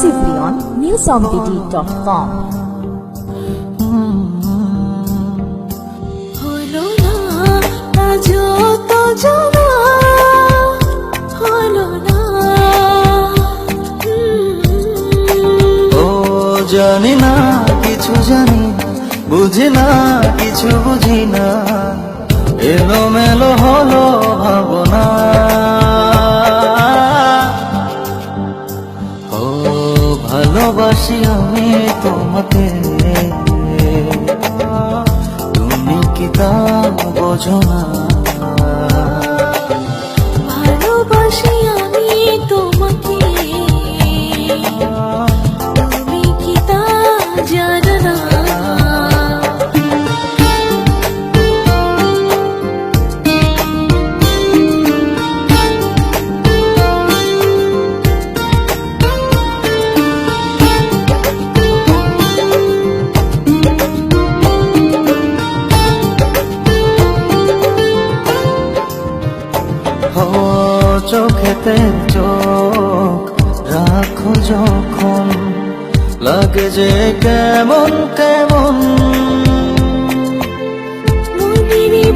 exclusively on ও জানি না কিছু জানি বুঝি না কিছু বুঝি না। এলো মেলো হলো ভাবনা। ভালোবাসি আমি তোমাকে তুমি কি বোঝো না ভালোবাসি চোখেতে চোখ রাখো যখন লাগে যে কেমন কেমন।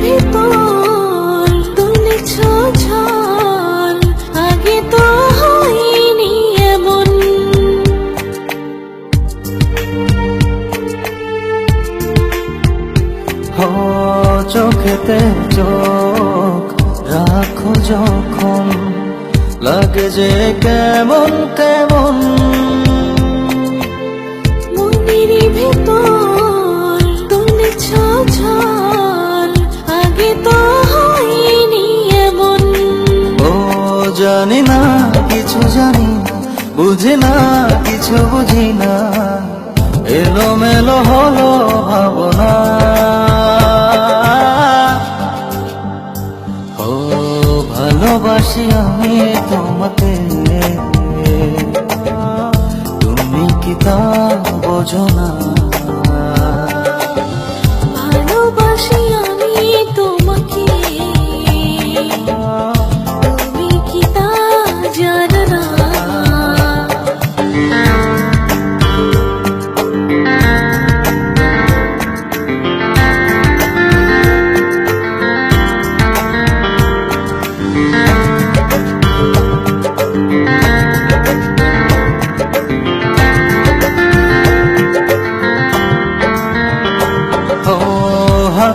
ভেতর আগে তো হয়নি এমন। ও চোখেতে চোখ লাগে যে কেমন কেমন মনের ভেতর দোলে ছল আগে তো হয়নি এমন। ও জানি না কিছু জানি বুঝি না কিছু বুঝি না। এলো মেলো হলো ভাবনা ভালোবাসি আমি তোমাকে তুমি কি তা বোঝো না?